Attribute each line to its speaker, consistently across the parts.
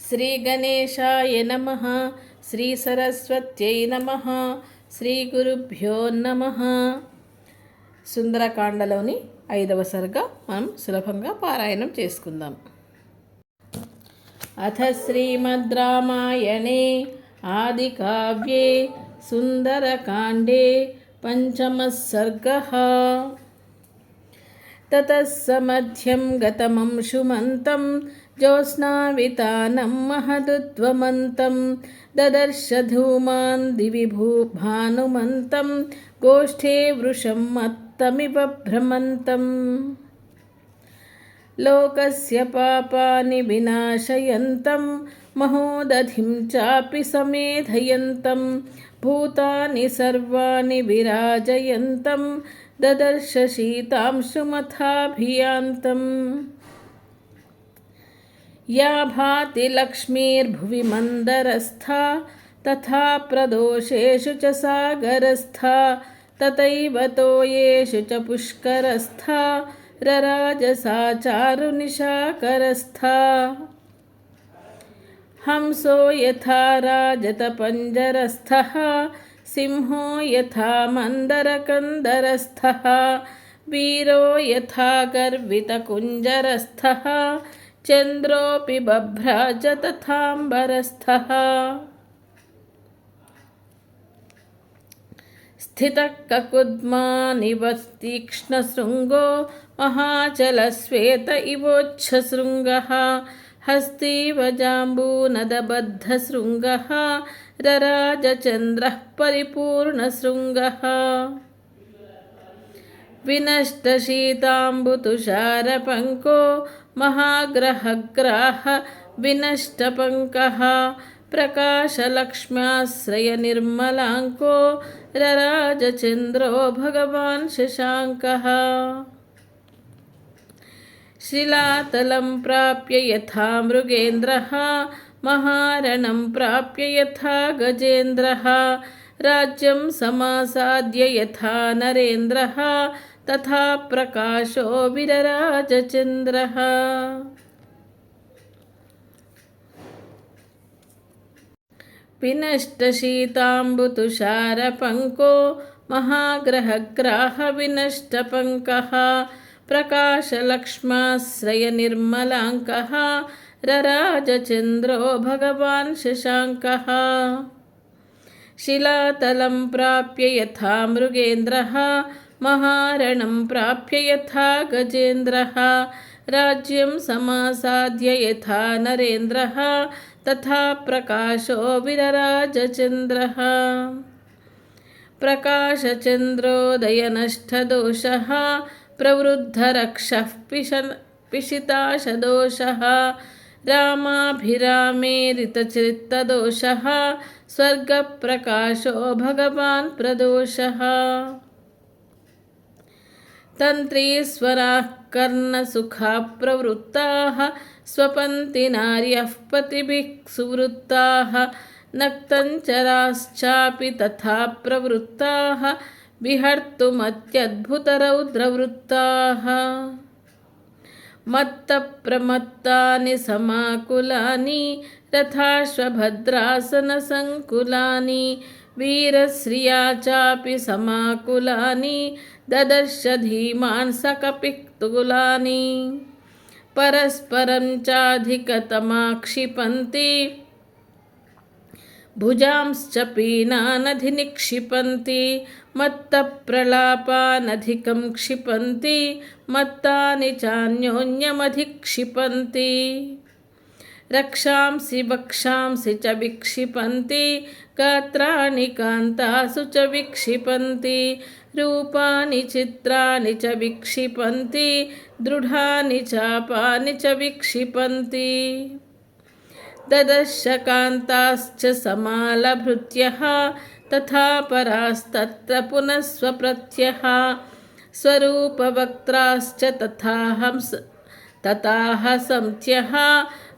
Speaker 1: శ్రీగణేశాయ నమ శ్రీ సరస్వత్యై నమ శ్రీ గురుభ్యో నమ సుందరకాండలోని ఐదవ సర్గ మనం సులభంగా పారాయణం చేసుకుందాం అథ శ్రీమద్ రామాయణే ఆదికావ్యే సుందరకాండే పంచమः सर्गः ततः समध्यं गतमंशुमन्तं ज्योत्स्नावितानं महदुद्वमन्तं ददर्श धूमान् दिवि भू गोष्ठे वृषं मत्तमिव भ्रमन्तम् लोकस्य पापानि विनाशयन्तं, महोदधिं चापि समेधयन्तं, भूतानि सर्वाणि विराजयन्तं ददर्श शीतांशुमथाभियान्तम् या भाति लक्ष्मीर्भुवि मन्दरस्था तथा प्रदोषेषु च सागरस्था तथैव तोयेषु च पुष्करस्था रराजसा चारुनिशाकरस्था हंसो यथा राजतपञ्जरस्थः, सिंहो यथा मन्दरकन्दरस्थः, वीरो यथा गर्वितकुञ्जरस्थः चन्द्रोऽपि बभ्राज तथाम्बरस्थः। स्थितः ककुद्मानिव तीक्ष्णशृङ्गो महाचलश्वेत इवोच्छशृङ्गः। हस्तीव जाम्बूनदबद्धशृङ्गः। रराजचन्द्रः परिपूर्णशृङ्गः। विनष्टशीताम्बुतुषारपङ्को महाग्रहग्राह विनष्टपङ्कः प्रकाशलक्ष्म्याश्रयनिर्मलाङ्को रराजचन्द्रो भगवान् शशाङ्कः। शिलातलं प्राप्य यथा मृगेन्द्रः, महारणं प्राप्य यथा गजेन्द्रः, राज्यं समासाद्य यथा नरेन्द्रः तथा प्रकाशो विरराजचन्द्रः। विनष्टशीताम्बुतुषारपङ्को महाग्रहग्राहविनष्टपङ्कः प्रकाशलक्ष्माश्रयनिर्मलाङ्कः रराजचन्द्रो भगवान् शशाङ्कः। शिलातलं प्राप्य यथा मृगेन्द्रः महारणं प्राप्य यथा गजेन्द्रः। राज्यं समासाद्य यथा नरेन्द्रः। तथा प्रकाशो विरराजचन्द्रः प्रकाशचन्द्रोदयनष्टदोषः। प्रवृद्धरक्षः पिशन पिशिताशदोषः। रामाभिरामेरितचित्तदोषः स्वर्गप्रकाशो भगवान् प्रदोषः। तन्त्रीस्वराः कर्णसुखा प्रवृत्ताः स्वपन्ति नार्यः पतिभिः सुवृत्ताः नक्तञ्चराश्चापि तथा प्रवृत्ताः विहर्तुमत्यद्भुतरौद्रवृत्ताः। मत्तप्रमत्तानि समाकुलानि रथाश्वभद्रासनसङ्कुलानि वीरश्रिया चापि समाकुलानि ददर्श धीमान् सकपिक्तुलानि परस्परं चाधिकतमाक्षिपन्ति भुजांश्च पीनानधिनिक्षिपन्ति मत्तप्रलापानधिकं क्षिपन्ति मत्तानि चान्योन्यमधिक्षिपन्ति। रक्षांसि वक्षांसि च विक्षिपन्ति गात्राणि कान्तासु च विक्षिपन्ति रूपाणि चित्राणि च विक्षिपन्ति दृढानि चापानि च विक्षिपन्ति ददर्शकान्ताश्च समालभृत्यः तथा परास्तत्र पुनः स्वप्रत्यः स्वरूपवक्त्राश्च तथा हंस तथाह सन्त्यः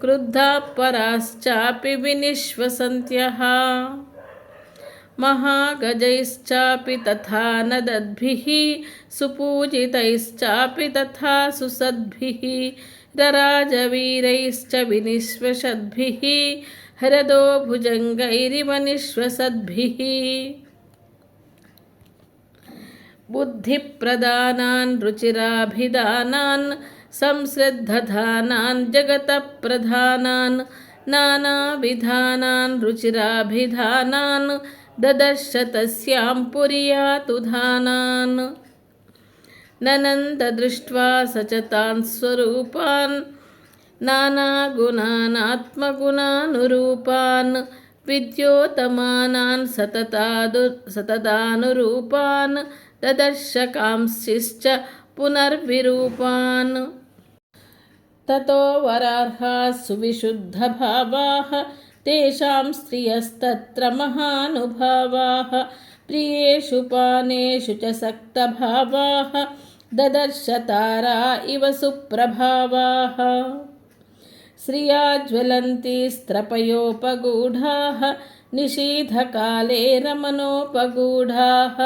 Speaker 1: क्रुद्धाः पराश्चापि विनिश्वसन्त्यः। महागजैश्चापि तथा नदद्भिः सुपूजितैश्चापि तथा सुसद्भिः रराजवीरैश्च विनिश्वसद्भिः हरदो भुजङ्गैरिव निःश्वसद्भिः बुद्धिप्रदानान् रुचिराभिधानान् సంశ్రద్ధధానాన్ జగత ప్రధానాన్ నానావిధానాన్ రుచిరాభిధానాన్ దదర్శ తస్యాం పురియాతుధానాన్ ననందదృష్ట్వా సచతాన్ స్వరూపాన్ నానాగుణానాత్మగుణానురూపాన్ విద్యోతమానాన్ సతతాదు సతతానురూపాన్ దదర్శకాంశ్చిశ్చ पुनर्विरूपान् ततो वरार्हाः सुविशुद्धभावाः तेषां स्त्रियस्तत्र महानुभावाः प्रियेषु पानेषु च सक्तभावाः ददर्शतारा इव सुप्रभावाः श्रिया ज्वलन्ति स्त्रपयोपगूढाः निशीधकाले रमणोपगूढाः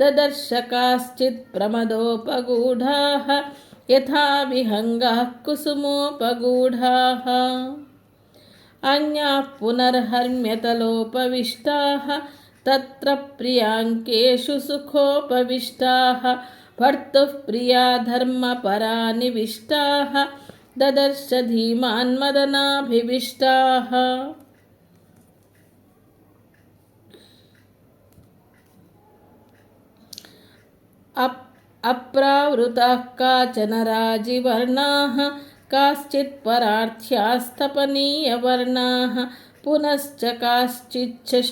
Speaker 1: ददर्शकाश्चित् प्रमदोपगूढाः यथा विहङ्गाः कुसुमोपगूढाः अन्याः पुनर्हर्म्यतलोपविष्टाः, तत्र प्रियाङ्केषु सुखोपविष्टाः, भर्तुः प्रिया धर्मपरानिविष्टाः ददर्श धीमान्मदनाभिविष्टाः अप् काचन राजिवर्णाः, काश्चित् परार्थ्यास्तपनीयवर्णाः पुनश्च काश्चिच्छश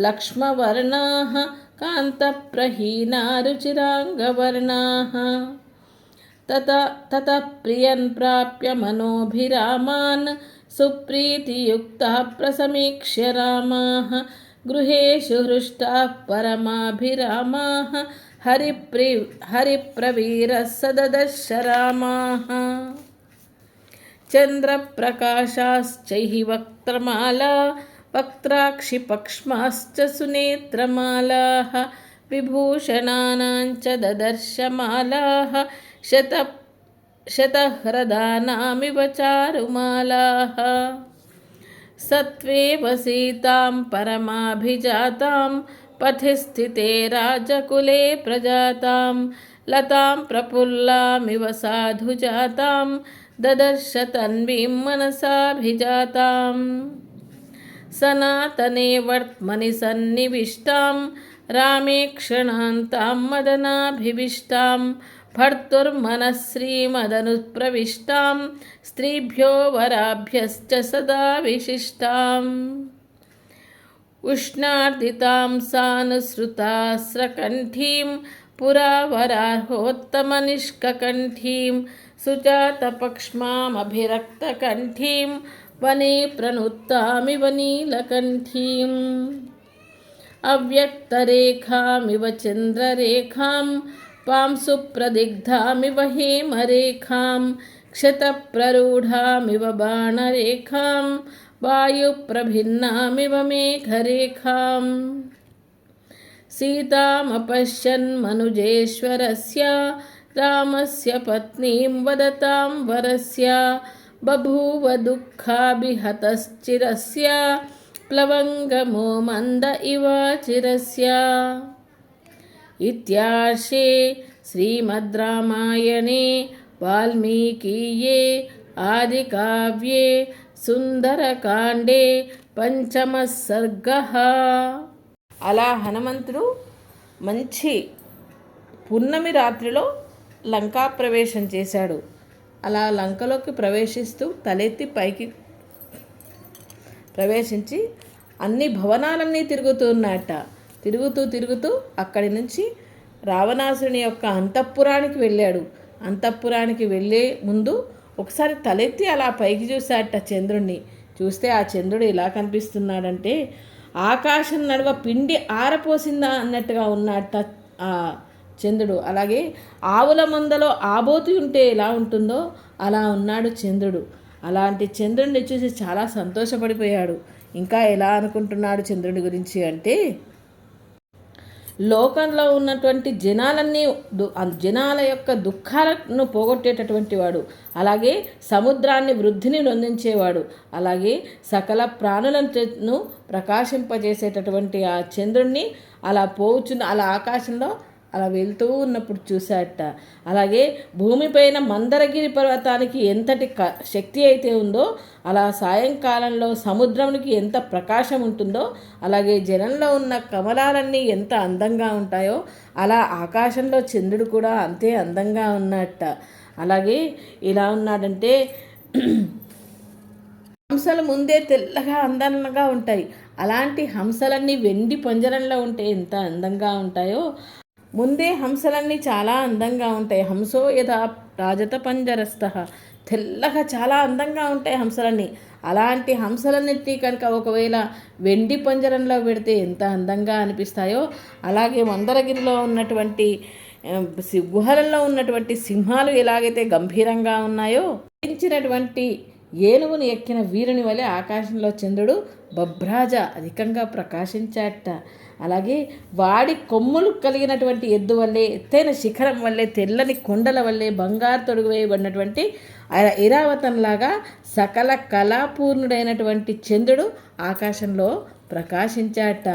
Speaker 1: लक्ष्मवर्णाः, कान्तप्रहीना रुचिराङ्गवर्णाः। तत, ततः प्रियन् प्राप्य मनोभिरामान्, सुप्रीतियुक्ताः प्रसमीक्ष्य रामाः, गृहेषु हृष्टाः परमाभिरामाः హరిప్రి హరిప్రవీర సదదశరామాः చంద్రప్రకాశాశ్చైహి వక్త్రమాలా వక్త్రాక్షిపక్ష్మాశ్చ సునేత్రమాలాः విభూషణానాంచ దదర్శమాలాः శత శతహ్రదానామివ చారుమాలాः. సత్వేవ సీతాం పరమాభిజాతాం पथि स्थिते राजकुले प्रजातां लतां प्रफुल्लामिव साधुजातां ददर्श तन्वीं मनसाभिजाताम् सनातने वर्त्मनि सन्निविष्टां रामे क्षणान्तां मदनाभिविष्टां भर्तुर्मनश्रीमदनुप्रविष्टां स्त्रीभ्यो वराभ्यश्च सदा विशिष्टाम् ఉష్ణార్దితాం సానుసృతాస్రకంఠీం పురావరార్హోత్తమనిష్కకంఠీం సుజాతపక్ష్మామభిరక్తకంఠీం వనే ప్రణుత్తామివ నీలకంఠీం. అవ్యక్తరేఖామివ చంద్రరేఖాం పాంసుప్రదిగ్ధామివ హేమరేఖాం క్షతప్రరూఢామివ బాణరేఖాం वायुप्रभिन्नामिव मेघरेखाम् सीतामपश्यन्मनुजेश्वरस्य रामस्य पत्नीं वदतां वरस्य बभूव दुःखाभिहतश्चिरस्य प्लवङ्गमो मन्द इव चिरस्य इत्यार्षे श्रीमद् रामायणे वाल्मीकीये आदिकाव्ये సుందరకాండే పంచమ సర్గ అలా హనుమంతుడు మంచి పున్నమి రాత్రిలో లంకా ప్రవేశం చేశాడు. అలా లంకలోకి ప్రవేశిస్తూ తలెత్తి పైకి ప్రవేశించి అన్ని భవనాలన్నీ తిరుగుతున్నట్ట తిరుగుతూ తిరుగుతూ అక్కడి నుంచి రావణాసురుని యొక్క అంతఃపురానికి వెళ్ళాడు. అంతఃపురానికి వెళ్ళే ముందు ఒకసారి తలెత్తి అలా పైకి చూశాడట చంద్రుణ్ణి. చూస్తే ఆ చంద్రుడు ఎలా కనిపిస్తున్నాడంటే ఆకాశం నడువ పిండి ఆరపోసిందా అన్నట్టుగా ఉన్నాడట ఆ చంద్రుడు. అలాగే ఆవుల మందలో ఆబోతు ఉంటే ఎలా ఉంటుందో అలా ఉన్నాడు చంద్రుడు. అలాంటి చంద్రుడిని చూసి చాలా సంతోషపడిపోయాడు. ఇంకా ఎలా అనుకుంటున్నాడు చంద్రుడి గురించి అంటే లోకంలో ఉన్నటువంటి జనాలన్నీ దు- జనాల యొక్క దుఃఖాలను పోగొట్టేటటువంటి వాడు. అలాగే సముద్రాన్ని వృద్ధిని నొందించేవాడు. అలాగే సకల ప్రాణులను ప్రకాశింపజేసేటటువంటి ఆ చంద్రుణ్ణి అలా పోవుచున్న అలా ఆకాశంలో అలా వెళ్తూ ఉన్నప్పుడు చూశాట అలాగే భూమిపైన మందరగిరి పర్వతానికి ఎంతటి క శక్తి అయితే ఉందో అలా సాయంకాలంలో సముద్రానికి ఎంత ప్రకాశం ఉంటుందో అలాగే జనంలో ఉన్న కమలాలన్నీ ఎంత అందంగా ఉంటాయో అలా ఆకాశంలో చంద్రుడు కూడా అంతే అందంగా ఉన్నట్ట. అలాగే ఇలా ఉన్నాడంటే హంసలు ముందే తెల్లగా అందంగా ఉంటాయి. అలాంటి హంసలన్నీ వెండి పంజరంలో ఉంటే ఎంత అందంగా ఉంటాయో ముందే హంసలన్నీ చాలా అందంగా ఉంటాయి. హంసో యథా రాజత పంజరస్థ తెల్లగా చాలా అందంగా ఉంటాయి హంసలన్నీ. అలాంటి హంసలన్నిటినీ కనుక ఒకవేళ వెండి పంజరంలో పెడితే ఎంత అందంగా అనిపిస్తాయో అలాగే మందరగిరిలో ఉన్నటువంటి గుహలలో ఉన్నటువంటి సింహాలు ఎలాగైతే గంభీరంగా ఉన్నాయో పెంచినటువంటి ఏనుగును ఎక్కిన వీరుని వలె ఆకాశంలో చంద్రుడు బభ్రాజ అధికంగా ప్రకాశించాట. అలాగే వాడి కొమ్ములు కలిగినటువంటి ఎద్దు వల్లే ఎత్తైన శిఖరం వల్లే తెల్లని కొండల వల్లే బంగారు తొడుగు వేయబడినటువంటి ఇరావతంలాగా సకల కళాపూర్ణుడైనటువంటి చంద్రుడు ఆకాశంలో ప్రకాశించాట.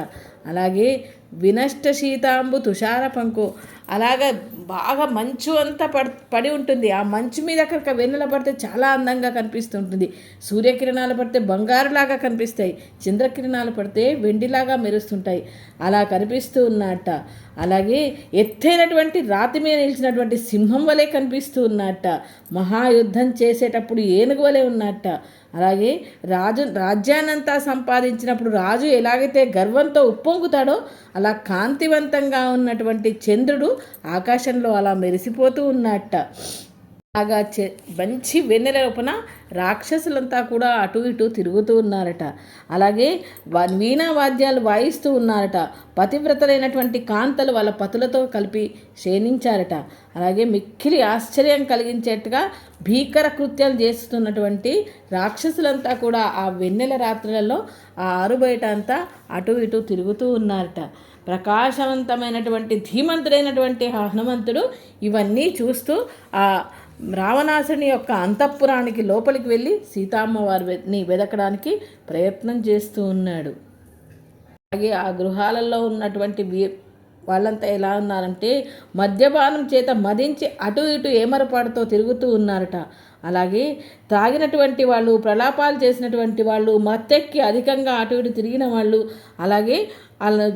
Speaker 1: అలాగే వినష్ట శీతాంబు తుషార పంకు. అలాగా బాగా మంచు అంతా పడి పడి ఉంటుంది. ఆ మంచు మీద కనుక వెన్నెల పడితే చాలా అందంగా కనిపిస్తుంటుంది. సూర్యకిరణాలు పడితే బంగారులాగా కనిపిస్తాయి. చంద్రకిరణాలు పడితే వెండిలాగా మెరుస్తుంటాయి. అలా కనిపిస్తూ ఉన్నట్ట అలాగే ఎత్తైనటువంటి రాతి మీద నిలిచినటువంటి సింహం వలె కనిపిస్తూ ఉన్నట్ట మహాయుద్ధం చేసేటప్పుడు ఏనుగు వలె ఉన్నట్ట అలాగే రాజు రాజ్యాన్నంతా సంపాదించినప్పుడు రాజు ఎలాగైతే గర్వంతో ఉప్పు ఉప్పొంగుతాడో అలా కాంతివంతంగా ఉన్నటువంటి చంద్రుడు ఆకాశంలో అలా మెరిసిపోతూ ఉన్నట్ట. బాగా చె మంచి వెన్నెల లోపల రాక్షసులంతా కూడా అటు ఇటు తిరుగుతూ ఉన్నారట. అలాగే వీణా వాద్యాలు వాయిస్తూ ఉన్నారట. పతివ్రతలైనటువంటి కాంతలు వాళ్ళ పతులతో కలిపి క్షీణించారట. అలాగే మిక్కిలి ఆశ్చర్యం కలిగించేట్టుగా భీకర కృత్యాలు చేస్తున్నటువంటి రాక్షసులంతా కూడా ఆ వెన్నెల రాత్రులలో ఆ ఆరుబయట అంతా అటు ఇటు తిరుగుతూ ఉన్నారట. ప్రకాశవంతమైనటువంటి ధీమంతుడైనటువంటి హనుమంతుడు ఇవన్నీ చూస్తూ ఆ రావణాసుని యొక్క అంతఃపురానికి లోపలికి వెళ్ళి సీతామ్మ వారిని వెదకడానికి ప్రయత్నం చేస్తూ ఉన్నాడు. అలాగే ఆ గృహాలలో ఉన్నటువంటి వాళ్ళంతా ఎలా ఉన్నారంటే మద్యపానం చేత మదించి అటు ఇటు ఏమరపాటుతో తిరుగుతూ ఉన్నారట. అలాగే తాగినటువంటి వాళ్ళు ప్రలాపాలు చేసినటువంటి వాళ్ళు మత్తెక్కి అధికంగా అటు ఇటు తిరిగిన వాళ్ళు అలాగే వాళ్ళ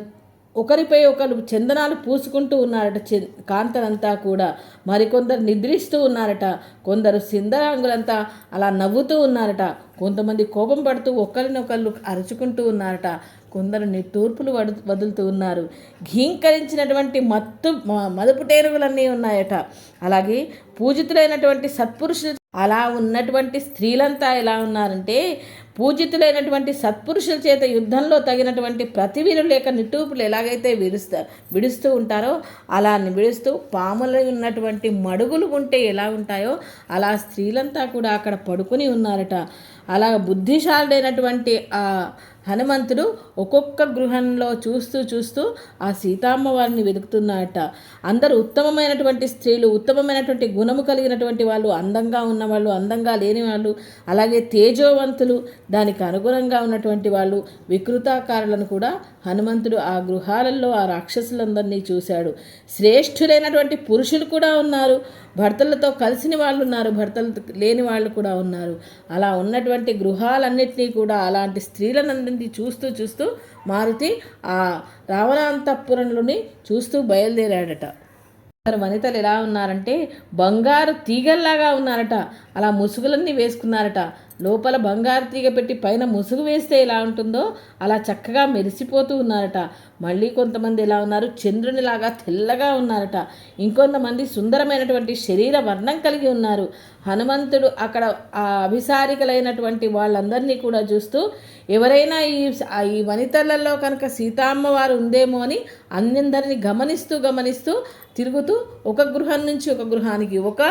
Speaker 1: ఒకరిపై ఒకరు చందనాలు పూసుకుంటూ ఉన్నారట చె- కాంతలంతా కూడా. మరికొందరు నిద్రిస్తూ ఉన్నారట. కొందరు సింధరాంగులంతా అలా నవ్వుతూ ఉన్నారట. కొంతమంది కోపం పడుతూ ఒకరినొకళ్ళు అరుచుకుంటూ ఉన్నారట. కొందరు నిట్టూర్పులు వడు వదులుతూ ఉన్నారు. ఘీంకరించినటువంటి మత్తు మ- ఉన్నాయట. అలాగే పూజితులైనటువంటి సత్పురుషులు అలా ఉన్నటువంటి స్త్రీలంతా ఎలా ఉన్నారంటే పూజితులైనటువంటి సత్పురుషుల చేత యుద్ధంలో తగినటువంటి ప్రతివీరు లేక నిట్టూపులు ఎలాగైతే విడుస్తా విడుస్తూ ఉంటారో అలా విడుస్తూ పాములు ఉన్నటువంటి మడుగులు ఉంటే ఎలా ఉంటాయో అలా స్త్రీలంతా కూడా అక్కడ పడుకుని ఉన్నారట. అలా బుద్ధిశాలుడైనటువంటి ఆ హనుమంతుడు ఒక్కొక్క గృహంలో చూస్తూ చూస్తూ ఆ సీతామ్మ వారిని వెతుకుతున్నాడట అందరూ ఉత్తమమైనటువంటి స్త్రీలు ఉత్తమమైనటువంటి గుణము కలిగినటువంటి వాళ్ళు అందంగా ఉన్నవాళ్ళు అందంగా లేని వాళ్ళు అలాగే తేజోవంతులు దానికి అనుగుణంగా ఉన్నటువంటి వాళ్ళు వికృతాకారులను కూడా హనుమంతుడు ఆ గృహాలలో ఆ రాక్షసులందరినీ చూశాడు. శ్రేష్ఠులైనటువంటి పురుషులు కూడా ఉన్నారు. భర్తలతో కలిసిన వాళ్ళు ఉన్నారు. భర్తలు లేని వాళ్ళు కూడా ఉన్నారు. అలా ఉన్నటువంటి గృహాలన్నింటినీ కూడా అలాంటి స్త్రీలనందరినీ చూస్తూ చూస్తూ మారుతి ఆ రావణాంతపురంలోని చూస్తూ బయలుదేరాడట. మరి వనితలు ఎలా ఉన్నారంటే బంగారు తీగల్లాగా ఉన్నారట. అలా ముసుగులన్నీ వేసుకున్నారట. లోపల బంగారు తీగ పెట్టి పైన ముసుగు వేస్తే ఎలా ఉంటుందో అలా చక్కగా మెరిసిపోతూ ఉన్నారట. మళ్ళీ కొంతమంది ఎలా ఉన్నారు? చంద్రునిలాగా తెల్లగా ఉన్నారట. ఇంకొంతమంది సుందరమైనటువంటి శరీర వర్ణం కలిగి ఉన్నారు. హనుమంతుడు అక్కడ ఆ అభిసారికలైనటువంటి వాళ్ళందరినీ కూడా చూస్తూ ఎవరైనా ఈ ఈ వనితలలో కనుక సీతామ్మవారు ఉందేమో అని అందరినీ గమనిస్తూ గమనిస్తూ తిరుగుతూ ఒక గృహం నుంచి ఒక గృహానికి ఒక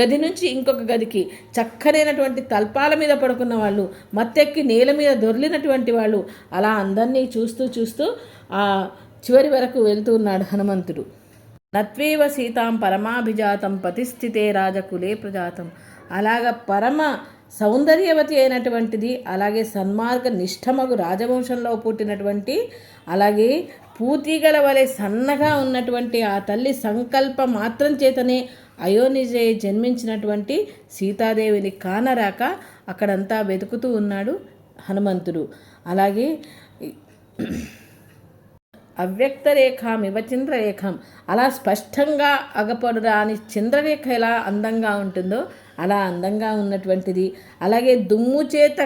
Speaker 1: గది నుంచి ఇంకొక గదికి చక్కనైనటువంటి తల్పాల మీద పడుకున్న వాళ్ళు మత్తెక్కి నేల మీద దొర్లినటువంటి వాళ్ళు అలా అందరినీ చూస్తూ చూస్తూ ఆ చివరి వరకు వెళ్తున్నాడు హనుమంతుడు. నత్వేవ సీతాం పరమాభిజాతం పతిస్థితే రాజకులే ప్రజాతం. అలాగ పరమ సౌందర్యవతి అయినటువంటిది అలాగే సన్మార్గ నిష్ఠమగు రాజవంశంలో పుట్టినటువంటి అలాగే పూతిగల వలె సన్నగా ఉన్నటువంటి ఆ తల్లి సంకల్ప మాత్రం చేతనే అయోనిజే జన్మించినటువంటి సీతాదేవిని కానరాక అక్కడంతా వెతుకుతూ ఉన్నాడు హనుమంతుడు. అలాగే అవ్యక్త రేఖామివ చంద్రరేఖం. అలా స్పష్టంగా అగపడరాని చంద్రరేఖ ఎలా అందంగా ఉంటుందో అలా అందంగా ఉన్నటువంటిది. అలాగే దుమ్ము చేత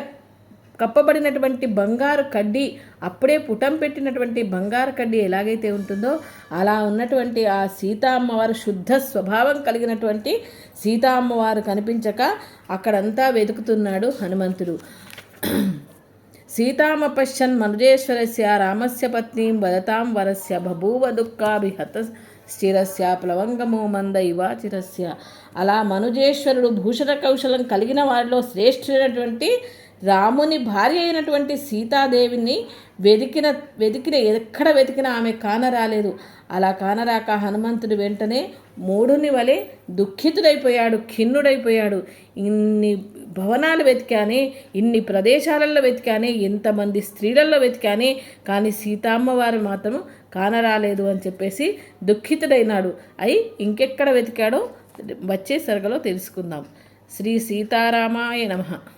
Speaker 1: కప్పబడినటువంటి బంగారు కడ్డీ అప్పుడే పుటం పెట్టినటువంటి బంగారు కడ్డీ ఎలాగైతే ఉంటుందో అలా ఉన్నటువంటి ఆ సీతా అమ్మవారు శుద్ధ స్వభావం కలిగినటువంటి సీతా అమ్మవారు కనిపించక అక్కడంతా వెతుకుతున్నాడు హనుమంతుడు. సీతామ పశ్యన్ మనుజేశ్వరస్య రామస్య పత్నీం వదతాం వరస్య బభూవ దుఃఖాభిహత స్థిరస్య ప్లవంగము మంద ఇవాచిరస్య. అలా మనుజేశ్వరుడు భూషణ కౌశలం కలిగిన వారిలో శ్రేష్ఠుడైనటువంటి రాముని భార్య అయినటువంటి సీతాదేవిని వెతికిన వెతికిన ఎక్కడ వెతికినా ఆమె కానరాలేదు అలా కానరాక హనుమంతుడు వెంటనే మూఢుని వలె దుఃఖితుడైపోయాడు ఖిన్నుడైపోయాడు. ఇన్ని భవనాలు వెతికానే ఇన్ని ప్రదేశాలలో వెతికానే ఎంతమంది స్త్రీలలో వెతికానే కానీ సీతామ్మవారు మాత్రం కానరాలేదు అని చెప్పేసి దుఃఖితుడైనాడు. అయి ఇంకెక్కడ వెతికాడో వచ్చే సరగలో తెలుసుకుందాం. శ్రీ సీతారామాయ నమః.